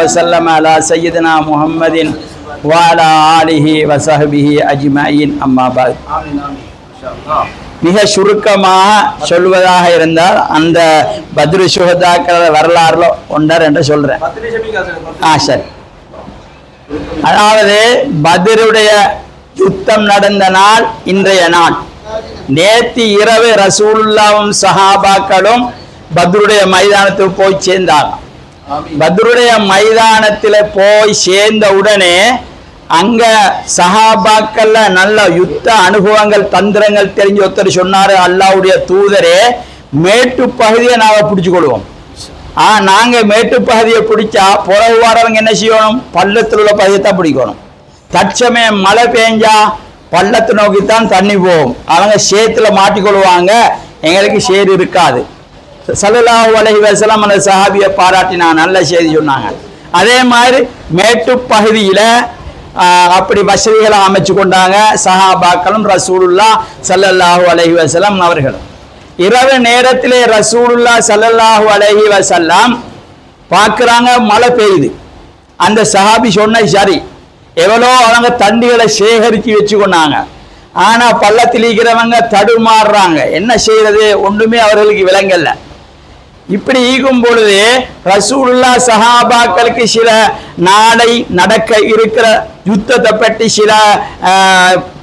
وسلم على سيدنا محمد وعلى آله وصحبه أجمعين أما بعد ஆமீன் ஆமீன் இன்ஷா அல்லாஹ் மிக சுருக்கமாக சொல்வதாக இருந்தால் அந்த பத்ரு சுகதாக்கள வரலாறுல ஒன்றர் என்று சொல்றேன் பத்து நிமிஷம் நீங்க சொல்லுங்க. ஆ சரி அதாவது பத்ருடைய யுத்தம் நடந்த நாள் இன்றைய நாள் நேத்து இரவு ரசூலுல்லாவும் சஹாபாக்களும் பத்ருடைய மைதானத்துக்கு போய் சேர்ந்தாங்க ஆமீன் பத்ருடைய மைதானத்தில் போய் சேர்ந்த உடனே அங்க சஹாபாக்கள்ல நல்ல யுத்த அனுபவங்கள் தந்திரங்கள் தெரிஞ்ச ஒருத்தர் சொன்னாரு அல்லாவுடைய தூதரே மேட்டு பகுதியை நாங்க பிடிச்சு கொள்வோம் ஆ நாங்க மேட்டு பகுதியை பிடிச்சா புறவு வரவங்க என்ன செய்யணும்? பள்ளத்தில் உள்ள பகுதியை தான் பிடிக்கணும். தற்சமயம் மழை பெஞ்சா பள்ளத்தை நோக்கித்தான் தண்ணி போகும். அவங்க சேத்துல மாட்டிக்கொள்வாங்க. எங்களுக்கு சேர் இருக்காது. சல்லல்லாஹு அலைஹி வசலாம் அந்த சஹாபியை பாராட்டினா நல்ல செய்தி சொன்னாங்க. அதே மாதிரி மேட்டு பகுதியில் அப்படி வசதிகளை அமைச்சு கொண்டாங்க சஹாபாக்களும் ரசூலுல்லா சல்லல்லாஹு அலஹி வசலம் அவர்களும் இரவு நேரத்திலே ரசூலுல்லா சல்லல்லாஹு அலஹி வசல்லாம் பார்க்குறாங்க மழை பெய்யுது. அந்த சஹாபி சொன்ன சரி. எவ்வளோ அவங்க தண்டிகளை சேகரித்து வச்சுக்கொண்டாங்க ஆனால் பள்ளத்தில் இருக்கிறவங்க தடுமாறுறாங்க. என்ன செய்யறது? ஒன்றுமே அவர்களுக்கு விளங்கலை. இப்படி ஈகும் பொழுது ரசூல்லா சஹாபாக்களுக்கு சில நாளை நடக்க இருக்கிற யுத்தத்தை பற்றி சில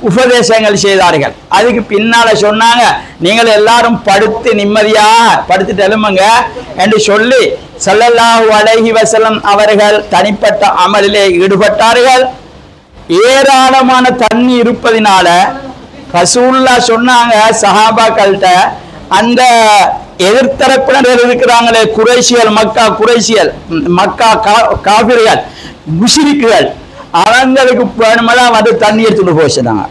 உபதேசங்கள் செய்தார்கள். அதுக்கு பின்னால சொன்னாங்க நீங்கள் எல்லாரும் படுத்து நிம்மதியாக படுத்து எழும்புங்க என்று சொல்லி சல்லல்லாஹு அலைஹி வசலம் அவர்கள் தனிப்பட்ட அமலிலே ஈடுபட்டார்கள். ஏராளமான தண்ணி இருப்பதினால ரசூல்லா சொன்னாங்க சஹாபாக்கள்கிட்ட அந்த எதிர்த்தரப்பினர் இருக்கிறாங்களே குறைசியல் மக்கா குறைசியல் மக்கா கா- காபிர்கள் முஷிரிக்குகள். அவங்களுக்கு வேணுமெல்லாம் வந்து தண்ணி எடுத்துட்டு போய்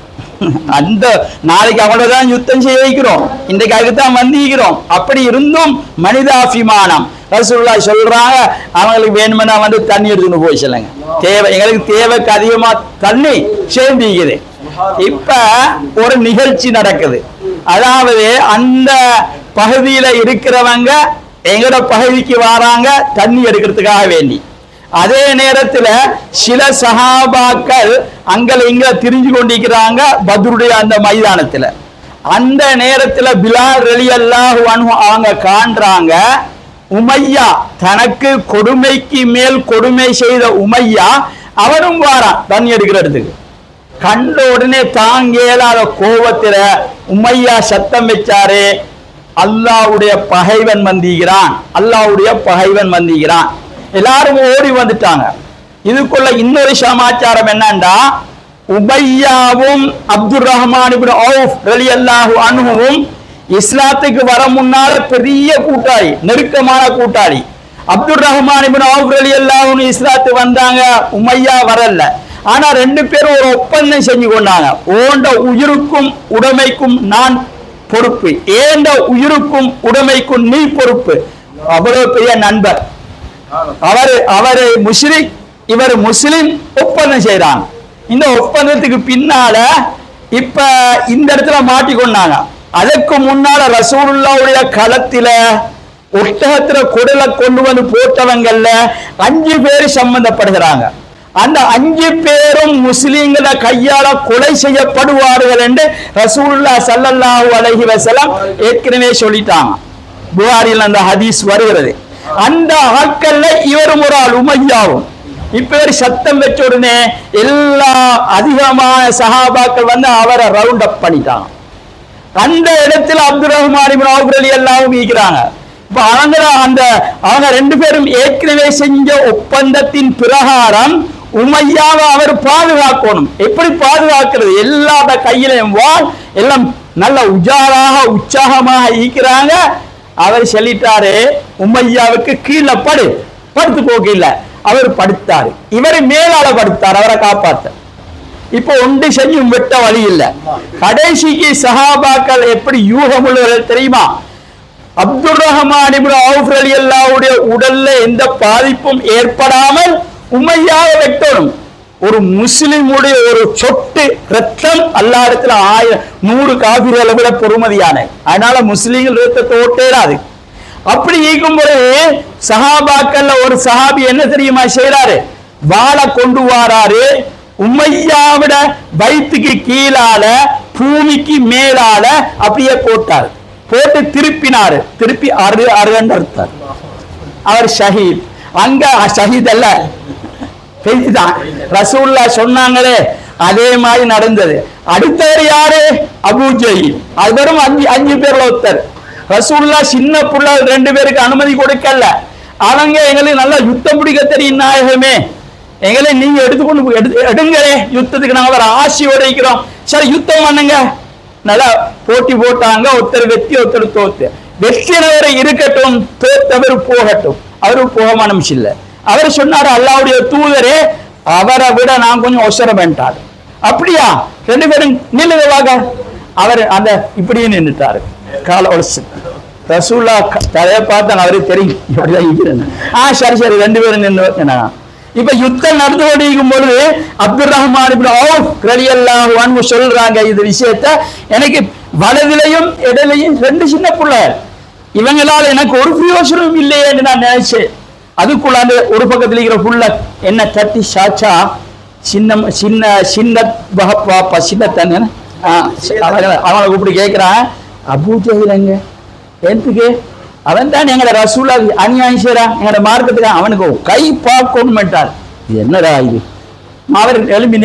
அந்த நாளைக்கு அவ்வளவுதான் யுத்தம் செய்ய வைக்கிறோம். இன்றைக்கு அதுக்குத்தான் வந்திருக்கிறோம். அப்படி இருந்தும் மனிதாபிமானம். ரசூல்லா சொல்றாங்க அவங்களுக்கு வேணுமென்னா வந்து தண்ணி எடுத்துட்டு போய் சொல்லுங்க தேவை எங்களுக்கு தேவைக்கு அதிகமா தண்ணி சேர்ந்திக்குது இப்ப ஒரு நிகழ்ச்சி நடக்குது. அதாவது அந்த பகுதியில் இருக்கிறவங்க எங்களோட பகுதிக்கு வராங்க தண்ணி எடுக்கிறதுக்காக வேண்டி. அதே நேரத்தில் சில சகாபாக்கள் அங்கே இங்கே திரிஞ்சு கொண்டிருக்கிறாங்க பத்ருடைய அந்த மைதானத்தில். அந்த நேரத்தில் பிலால் ரெலி அல்லாஹ் அவங்க காண்றாங்க உமையா தனக்கு கொடுமைக்கு மேல் கொடுமை செய்த உமையா அவரும் வாரான் தண்ணி எடுக்கிறதுக்கு கண்ட உடனே தாங்க இயலாத கோபத்தில் உமையா சத்தம் வச்சாரு அல்லாவுடைய பகைவன் வந்திகிறான் அல்லாவுடைய பகைவன் வந்திகிறான் எல்லாரும் ஓடி வந்துட்டாங்க. இதுக்குள்ள இன்னொரு சமாச்சாரம் என்னன்னா உமையாவும் அப்துல் ரஹ்மான் இப்னு ஔஃப் ரலியல்லாஹு இஸ்லாத்துக்கு வர முன்னால பெரிய கூட்டாளி நெருக்கமான கூட்டாளி. அப்துல் ரஹ்மான் இப்னு ஔஃப் இஸ்லாத்து வந்தாங்க. உமையா வரல. ஆனா ரெண்டு பேரும் ஒரு ஒப்பந்தம் செஞ்சு கொண்டாங்க. ஓண்ட உயிருக்கும் உடைமைக்கும் நான் பொறுப்பு. ஏண்ட உயிருக்கும் உடைமைக்கும் நீ பொறுப்பு. அவ்வளவு பெரிய நண்பர். அவர் அவர் முஸ்லிம் இவர் முஸ்லிம் ஒப்பந்தம் செய்யறாங்க இந்த ஒப்பந்தத்துக்கு பின்னால இப்ப இந்த இடத்துல மாட்டிக்கொண்டாங்க அதற்கு முன்னால ரசூலுல்லாவுடைய களத்துல ஒட்டகத்துல குடலை கொண்டு வந்து போட்டவங்கல்ல அஞ்சு பேர் சம்பந்தப்படுகிறாங்க. அந்த அஞ்சு பேரும் முஸ்லீம்களை கையால கொலை செய்யப்படுவார்கள் என்று ரசூல்லா சல்லல்லாஹு அலஹி வஸல்லம் ஏற்கனவே சொல்லிட்டாங்க. புகாரில் அந்த ஹதீஸ் வருகிறது. அந்த ஆட்கள்ல இவரும் ஒரு ஆள் உமையாவும். இப்ப இவர் சத்தம் வச்ச உடனே எல்லா அதிகமான சஹாபாக்கள் வந்து அவரை ரவுண்ட் அப் பண்ணிட்டாங்க. அந்த இடத்துல அப்துல் ரஹ்மான் இப்னு எல்லாவும் எல்லாரும் இருக்கிறாங்க. இப்ப அவங்க அந்த அவங்க ரெண்டு பேரும் ஏற்கனவே செஞ்ச ஒப்பந்தத்தின் பிரகாரம் உமையாவை அவர் பாதுகாக்கணும். எப்படி பாதுகாக்கிறது? எல்லாத கையிலையும் வாழ் எல்லாம் நல்ல உஜாராக உற்சாகமாக ஈக்கிறாங்க அவர் சொல்லிட்டாரு உமையாவுக்கு கீழே படு. படுத்து போக இல்ல அவர் படுத்தாரு. இவர் மேலால படுத்தார் அவரை காப்பாத்த. இப்போ ஒன்று செஞ்சும் விட்ட வழி இல்ல. கடைசிக்கு சஹாபாக்கள் எப்படி யூகம் உள்ளவர்கள் தெரியுமா? அப்துல் ரஹ்மான் இப்னு அவுஃப் அல்லாவுடைய உடல்ல எந்த பாதிப்பும் ஏற்படாமல் உமையாக வெட்டணும். ஒரு முஸ்லிமுடைய ஒரு சொட்டு ரத்தம் அல்லா இடத்துல ஆயிரம் நூறு காபிர்களை விட பொறுமதியான. அதனால முஸ்லீம்கள் ரத்தத்தை ஓட்டேடாது அப்படி இருக்கும் பொழுது சஹாபாக்கள்ல ஒரு சஹாபி என்ன தெரியுமா செய்யறாரு வாழ கொண்டு வாராரு. உமையாவிட வயிற்றுக்கு கீழால பூமிக்கு மேலால அப்படியே போட்டார். போட்டு திருப்பினாரு. திருப்பி அரு அருகன்னு அறுத்தார் அவர் ஷஹீத். அங்க ஷஹீத் அல்ல. பெய்துதான் ரசூல்லா சொன்னாங்களே அதே மாதிரி நடந்தது. அடுத்தவர் யாரு? அபூ அது வெறும் அஞ்சு அஞ்சு பேர்ல ஒருத்தர். ரசூல்லா சின்ன புள்ள ரெண்டு பேருக்கு அனுமதி கொடுக்கல. அவங்க எங்களுக்கு நல்லா யுத்தம் பிடிக்க தெரியும் நாயகமே. எங்களை நீங்க எடுத்துக்கொண்டு எடுத்து எடுங்களே யுத்தத்துக்கு நாங்க வர ஆசையோட இருக்கிறோம் சரி யுத்தம் பண்ணுங்க. நல்லா போட்டி போட்டாங்க ஒருத்தர் வெற்றி ஒருத்தர் தோத்து. வெற்றினவர் இருக்கட்டும் தோத்தவர் போகட்டும். அவரு போக மனமிச்சு இல்லை அவர் சொன்னார் அல்லாவுடைய தூதரே அவரை விட நான் கொஞ்சம் ஒசர அப்படியா? ரெண்டு பேரும் நில்லுவாக அவர் அந்த இப்படியே நின்றுட்டாரு கால ஒழிச்சு ரசூல்லா தலையை பார்த்தா அவருக்கு தெரியும். இப்படிதான் ஆ சரி சரி ரெண்டு பேரும் நின்று இப்ப யுத்தம் நடந்து கொண்டிருக்கும் பொழுது அப்துல் ரஹ்மான் இப்னு அவுஃப் சொல்றாங்க இது விஷயத்த. எனக்கு வலதிலையும் இடையிலையும் ரெண்டு சின்ன பிள்ளை. இவங்களால எனக்கு ஒரு பிரயோசனம் இல்லையேன்னு நான் நினைச்சேன். அதுக்குள்ள அந்த ஒரு பக்கத்துல இருக்கிற புள்ள என்ன தட்டி சாச்சா சின்ன சின்ன சின்ன பாப்பா சின்ன தண்ணி அவனை கூப்பிட்டு கேட்கிறான் அபூஜையில் எங்க? எதுக்கு? அவன் தான் எங்களை ரசூலா அநியாயம் செய்றான் எங்களோட மார்க்கத்துக்கு அவனுக்கு கை பார்க்கணும் மாட்டார் இது என்னடா இது? அவர் எழும்பி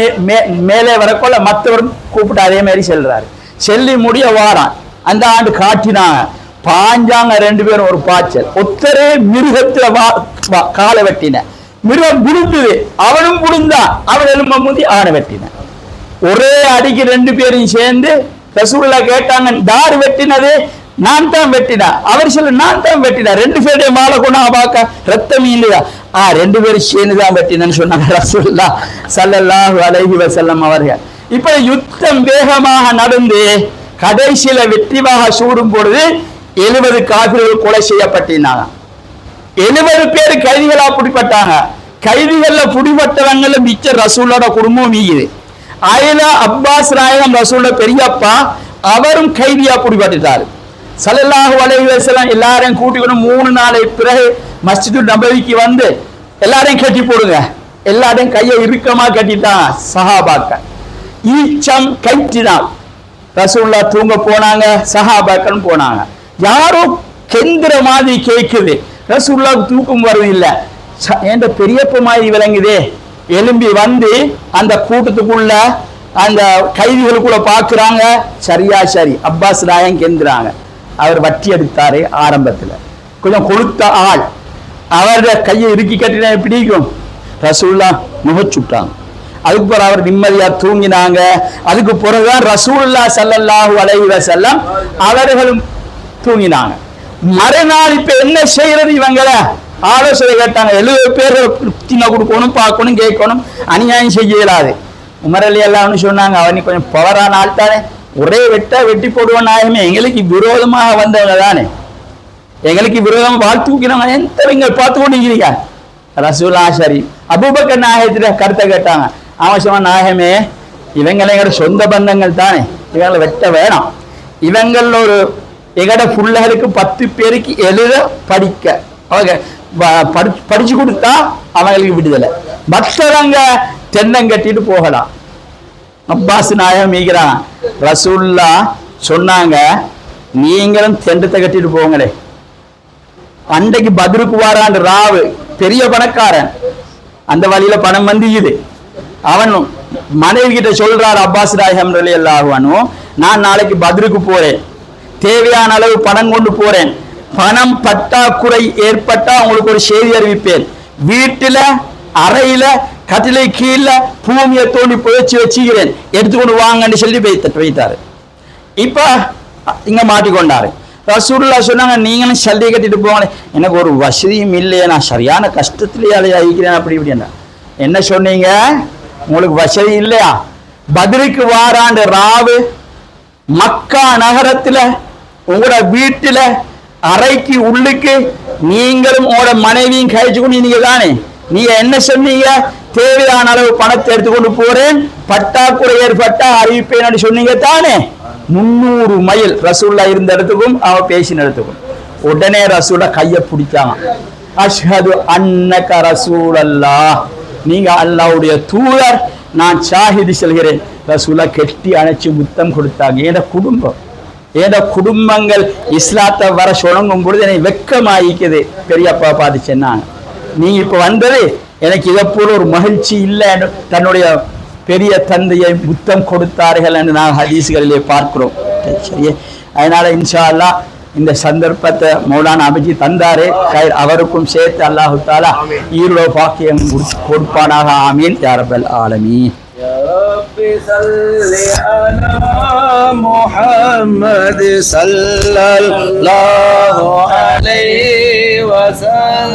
மேலே வரக்கொள்ள மற்றவரும் கூப்பிட்டு அதே மாதிரி செல்றாரு. செல்லி முடிய வாரான். அந்த ஆண்டு காட்டினாங்க. பாஞ்சாங்க ரெண்டு பேரும் ஒரு பாய்ச்சல். ஒத்தரே மிருகத்துல வா வா- காலை வெட்டின. மிருகம் விழுந்தது. அவனும் விழுந்தான். அவன் எலும்ப முந்தி அவனை வெட்டின. ஒரே அடிக்கு ரெண்டு பேரும் சேர்ந்து ரசூலுல்லா கேட்டாங்க தார் வெட்டினது நான் தான் வெட்டினா. அவர் சொல்ல நான் தான் வெட்டினா. ரெண்டு பேருடைய மாலை கொண்டா பார்க்க ரத்தம் இல்லையா? ஆ ரெண்டு பேரும் சேர்ந்து தான் வெட்டினேன்னு சொன்னாங்க ரசூல்லா ஸல்லல்லாஹு அலைஹி வசல்லம் அவர்கள். இப்ப யுத்தம் வேகமாக நடந்து கடைசியில வெற்றிவாக சூடும் பொழுது எழுபது காபிர்கள் கொலை செய்யப்பட்டிருந்தாங்க. எழுபது பேர் கைதிகளா பிடிப்பட்டாங்க கைதிகள்ல பிடிபட்டவங்கள மிச்ச ரசூலோட குடும்பம் மீகுது அயலா அப்பாஸ் ராயகம் ரசூலோட பெரியப்பா அவரும் கைதியா பிடிபட்டுட்டாரு. சலல்லாஹு அலைஹி எல்லாரையும் கூட்டிக்கணும் மூணு நாளை பிறகு மஸ்ஜிது நபவிக்கு வந்து எல்லாரையும் கட்டி போடுங்க. எல்லாரையும் கையை இறுக்கமா கட்டிட்டாங்க சஹாபாக்கள். ஈச்சம் கைட்டினான் ரசூல்லா தூங்க போனாங்க சஹாபாக்கள் போனாங்க. யாரோ கெந்திர மாதிரி கேட்குது ரசுல்லா தூக்கம் வருது இல்லை ஏண்ட பெரியப்ப மாதிரி விளங்குதே? எலும்பி வந்து அந்த கூட்டத்துக்குள்ள அந்த கைதிகளுக்குள்ள பாக்குறாங்க. சரியா சரி. அப்பாஸ் ராயன் கெந்துறாங்க அவர் வட்டி எடுத்தாரு ஆரம்பத்துல. கொஞ்சம் கொளுத்த ஆள். அவருடைய கையை இறுக்கி கட்டினா பிடிக்கும் ரசூல்லா முகச்சுட்டாங்க அதுக்கு பிறகு அவர் நிம்மதியா தூங்கினாங்க. அதுக்கு பிறகுதான் ரசூல்லா சல்லல்லாஹு அலைஹி செல்லம் அவர்களும் தூங்கினாங்க. மறுநாள் இப்ப என்ன செய்யறது இவங்கள? ஆலோசனை கேட்டாங்க. எழுபது பேர் தின்ன கொடுக்கணும் பார்க்கணும் கேட்கணும். அநியாயம் செய்ய இயலாது. உமரலி எல்லாம் சொன்னாங்க அவனுக்கு கொஞ்சம் பவரான ஆள் தானே. ஒரே வெட்ட வெட்டி போடுவோம் நாயமே எங்களுக்கு விரோதமாக வந்தவங்க தானே. எங்களுக்கு விரோதம் வாழ் எந்த எந்தவங்க பார்த்து கொண்டு இருக்கிறீங்க ரசூலா சரி. அபூபக்கர் நாயகத்திட்ட கருத்தை கேட்டாங்க. அவசியமா நாயகமே இவங்களை எங்களோட சொந்த பந்தங்கள் தானே. இவங்களை வெட்ட வேணாம். இவங்கள ஒரு எங்கட பிள்ளைகளுக்கு பத்து பேருக்கு எழுத படிக்க. அவங்க ப- படி- படிச்சு கொடுத்தா அவங்களுக்கு விடுதலை. மற்றவங்க தென்னங்கட்டிட்டு போகலாம். அப்பாஸ் நாயகம் மீகிறான் ரசூல்லா சொன்னாங்க நீங்களும் தெண்டத்தை கட்டிட்டு போங்களே. அன்றைக்கு பதிலுக்கு வாரான் ராவு பெரிய பணக்காரன். அந்த வழியில பணம் வந்து இது அவன் மனைவி கிட்ட சொல்றாரு அப்பாஸ் நாயகம் ரலி அல்லாஹுவானும் நான் நாளைக்கு பதிலுக்கு போறேன். தேவையான அளவு பணம் கொண்டு போறேன். பணம் பற்றாக்குறை ஏற்பட்டா உங்களுக்கு ஒரு செய்தி அறிவிப்பேன். வீட்டுல அறையில கட்டிலை கீழே பூமியை தோண்டி புதைச்சி வச்சுக்கிறேன். எடுத்துக்கொண்டு வாங்கன்னு சொல்லி வைத்தாரு. இப்ப இங்க மாட்டிக்கொண்டாரு. ரசூர்லா சொன்னாங்க நீங்களும் சல்லி கட்டிட்டு போங்க. எனக்கு ஒரு வசதியும் இல்லையே நான் சரியான கஷ்டத்திலேயே அழைக்கிறேன் அப்படி இப்படின்னா என்ன சொன்னீங்க? உங்களுக்கு வசதி இல்லையா? பதிலுக்கு வாராண்டு ராவு மக்கா நகரத்துல உங்களோட வீட்டுல அறைக்கு உள்ளுக்கு நீங்களும் உங்களோட மனைவியும் கழிச்சு கொண்டு நீங்க தானே நீங்க என்ன சொன்னீங்க? தேவையான அளவு பணத்தை எடுத்துக்கொண்டு போறேன். பட்டாக்குறை ஏற்பட்டா அறிவிப்பேன் சொன்னீங்க தானே முன்னூறு மைல் ரசூல்லா இருந்த இடத்துக்கும் அவ பேசின இடத்துக்கும். உடனே ரசூல கையை பிடிக்காம அஷ்ஹது அன்னக ரசூலல்லா நீங்க அல்லாவுடைய தூதர். நான் சாகிதி செல்கிறேன். ரசூலா கெட்டி அணைச்சு முத்தம் கொடுத்தாங்க. என் குடும்பம். ஏதோ குடும்பங்கள் இஸ்லாத்தை வர சுழங்கும் பொழுது என்னை வெக்கமாயிக்குது. பெரியப்பா பார்த்து சொன்னாங்க நீ இப்போ வந்தது எனக்கு இதை போல ஒரு மகிழ்ச்சி இல்லைன்னு தன்னுடைய பெரிய தந்தையை முத்தம் கொடுத்தார்கள் என்று நான் ஹதீஸ்களிலே பார்க்கிறோம். சரியே அதனால இன்ஷா அல்லா இந்த சந்தர்ப்பத்தை மௌலான அபிஜி தந்தாரே. அவருக்கும் சேர்த்து அல்லாஹு தாலா ஈரோ பாக்கியம் கொடுப்பானாக. ஆமீன். யாரபல் ஆலமீன். صل على محمد صلى الله عليه وسلم